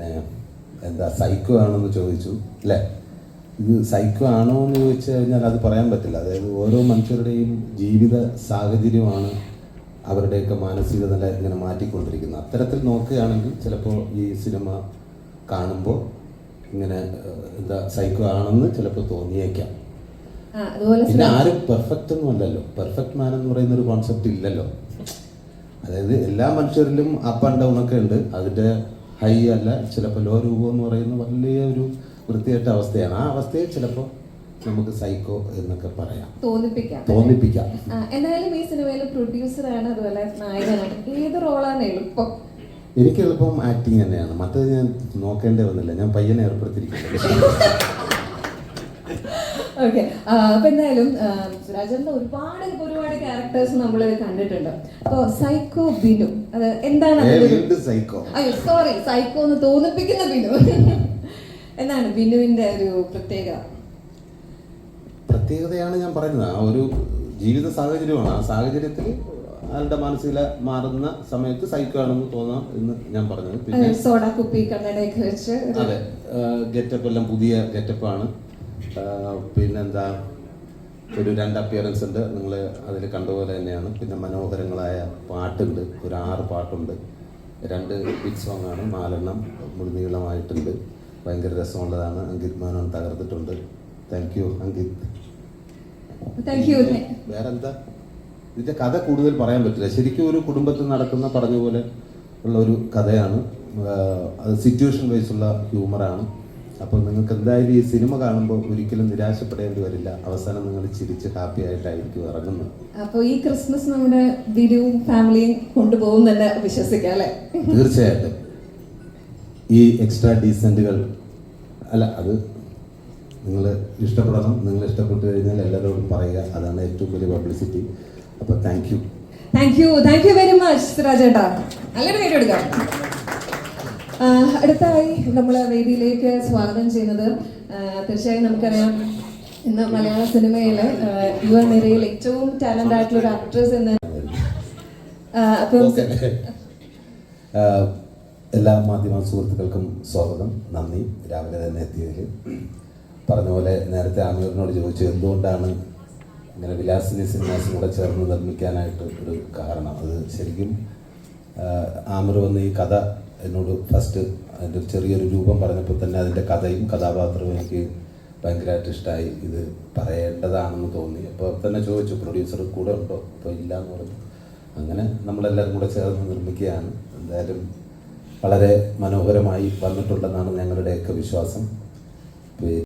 പിന്നെ എന്താ സൈക്കോ ആണെന്ന് ചോദിച്ചു അല്ലേ? ഇത് സൈക്കോ ആണോ എന്ന് ചോദിച്ചു കഴിഞ്ഞാൽ അത് പറയാൻ പറ്റില്ല. അതായത് ഓരോ മനുഷ്യരുടെയും ജീവിത സാഹചര്യമാണ് അവരുടെയൊക്കെ മാനസിക നില ഇങ്ങനെ മാറ്റിക്കൊണ്ടിരിക്കുന്നത്. അത്തരത്തിൽ നോക്കുകയാണെങ്കിൽ ചിലപ്പോൾ ഈ സിനിമ കാണുമ്പോൾ ഇങ്ങനെ എന്താ സൈക്കോ ആണെന്ന് ചിലപ്പോൾ തോന്നിയേക്കാം. പിന്നെ ആരും പെർഫെക്റ്റ് ഒന്നും അല്ലല്ലോ. പെർഫെക്റ്റ് മാൻ എന്ന് പറയുന്ന ഒരു കോൺസെപ്റ്റ് ഇല്ലല്ലോ. അതായത് എല്ലാ മനുഷ്യരിലും അപ്പ് ആൻഡ് ഡൗൺ ഒക്കെ ഉണ്ട്. അതിന്റെ ഹൈ അല്ല ചിലപ്പോൾ ലോ രൂപം എന്ന് പറയുന്ന വലിയൊരു വൃത്തികെട്ട അവസ്ഥയാണ്. ആ അവസ്ഥയെ ചിലപ്പോൾ നമുക്ക് സൈക്കോ എന്നൊക്കെ പറയാം. തോന്നിപ്പിക്കാം. തോന്നിപ്പിക്കാം. എന്തായാലും ഈ സിനിമയിൽ പ്രൊഡ്യൂസറാണ് അതുപോലെ നായകനാണ്. ഏത് റോളാണ് എളുപ്പം? എനിക്ക് എളുപ്പം ആക്ടിങ് തന്നെയാണ്. മറ്റത് ഞാൻ നോക്കേണ്ടി വന്നില്ല. ഞാൻ പയ്യനെ ഏർപ്പെടുത്തിയിരിക്കുന്നത് ഓക്കെ അപ്പൊ എന്തായാലും സുരാജന്റെ ഒരുപാട് ഒരുപാട് ക്യാരക്ടേഴ്സ് നമ്മൾ കണ്ടിട്ടുണ്ട്. അപ്പൊ സൈക്കോ ബിനു അത് എന്താണ് സൈക്കോ അയ്യോ സോറി സൈക്കോ എന്ന് തോന്നിപ്പിക്കുന്ന ബിനു. എന്താണ് ബിനുവിന്റെ ഒരു പ്രത്യേകത? പ്രത്യേകതയാണ് ഞാൻ പറയുന്നത്. ആ ഒരു ജീവിത സാഹചര്യമാണ്. ആ സാഹചര്യത്തിൽ അയാളുടെ മാനസിക മാറുന്ന സമയത്ത് സൈക്കോ ആണെന്ന് തോന്നാം എന്ന് ഞാൻ പറഞ്ഞത്. പിന്നെ സോഡ കുപ്പി കണ്ണടയൊക്കെ വെച്ച് അതെ ഗെറ്റപ്പ് എല്ലാം പുതിയ ഗെറ്റപ്പാണ്. പിന്നെന്താ? ഒരു രണ്ട് അപ്പിയറൻസ് ഉണ്ട്. നിങ്ങൾ അതിൽ കണ്ടതുപോലെ തന്നെയാണ്. പിന്നെ മനോഹരങ്ങളായ പാട്ടുണ്ട്. ഒരു ആറ് പാട്ടുണ്ട്. രണ്ട് ബിഗ് സോങ് ആണ്. നാലെണ്ണം മുഴുനീളമായിട്ടുണ്ട്. ഭയങ്കര രസമുള്ളതാണ്. Ankit Menon തകർത്തിട്ടുണ്ട്. Thank you Ankit. വേറെന്താ? ഇതിന്റെ കഥ കൂടുതൽ പറയാൻ പറ്റില്ല. ശരിക്കും ഒരു കുടുംബത്തിൽ നടക്കുന്ന പറഞ്ഞ പോലെ ഉള്ള ഒരു കഥയാണ്. അത് സിറ്റുവേഷൻ വൈസുള്ള ഹ്യൂമറാണ് അപ്പോൾ നിങ്ങൾക്ക് എന്തായാലും ഈ സിനിമ കാണുമ്പോൾ ഒരിക്കലും നിരാശപ്പെടേണ്ടി വരില്ല. അവസാനം നിങ്ങൾ ചിരിച്ച് ഹാപ്പി ആയിട്ടായിരിക്കും ഇറങ്ങുന്നത്. അപ്പോൾ ഈ ക്രിസ്മസ് നമ്മുടെ ബിനുവും ഫാമിലിയും കൊണ്ടുപോകും തന്നെ വിശ്വസിക്കാം അല്ലെ? തീർച്ചയായിട്ടും. ഈ എക്സ്ട്രാ ഡീസന്റുകൾ അല്ല അത് നിങ്ങൾ ഇഷ്ടപ്പെടണം. നിങ്ങൾ ഇഷ്ടപ്പെട്ടു കഴിഞ്ഞാൽ എല്ലാവരോടും പറയുക. അതാണ് ഏറ്റവും വലിയ പബ്ലിസിറ്റി അപ്പോൾ thank you thank you thank you very much രാജേട്ടാ നല്ലൊരു പേര് എടുക്കാം. അടുത്തായി നമ്മൾ വേദിയിലേക്ക് സ്വാഗതം ചെയ്യുന്നത് തീർച്ചയായും നമുക്കറിയാം ഇന്ന് മലയാള സിനിമയിൽ യുവ നിരയിൽ ഏറ്റവും ടാലന്റ് ആയിട്ടുള്ള ഒരു ആക്ട്രസ് എന്ന് എല്ലാ മാധ്യമ സുഹൃത്തുക്കൾക്കും സ്വാഗതം. നന്ദി. രാവിലെ തന്നെ എത്തിയതിൽ പറഞ്ഞ പോലെ നേരത്തെ ആമീറിനോട് ചോദിച്ചു എന്തുകൊണ്ടാണ് ഇങ്ങനെ വിലാസിനി സിനിമാസും കൂടെ ചേർന്ന് നിർമ്മിക്കാനായിട്ട് ഒരു കാരണം? അത് ശരിക്കും ആമിർ വന്ന് ഈ കഥ എന്നോട് ഫസ്റ്റ് അതിന്റെ ചെറിയൊരു രൂപം പറഞ്ഞപ്പോൾ തന്നെ അതിന്റെ കഥയും കഥാപാത്രവും എനിക്ക് ഭയങ്കരമായിട്ട് ഇഷ്ടമായി ഇത് പറയേണ്ടതാണെന്ന് തോന്നി. അപ്പോൾ തന്നെ ചോദിച്ചു പ്രൊഡ്യൂസർ കൂടെ ഉണ്ടോ? അപ്പോൾ ഇല്ല എന്ന് പറഞ്ഞു. അങ്ങനെ നമ്മളെല്ലാവരും കൂടെ ചേർന്ന് നിർമ്മിക്കുകയാണ്. എന്തായാലും വളരെ മനോഹരമായി വന്നിട്ടുണ്ടെന്നാണ് ഞങ്ങളുടെയൊക്കെ വിശ്വാസം.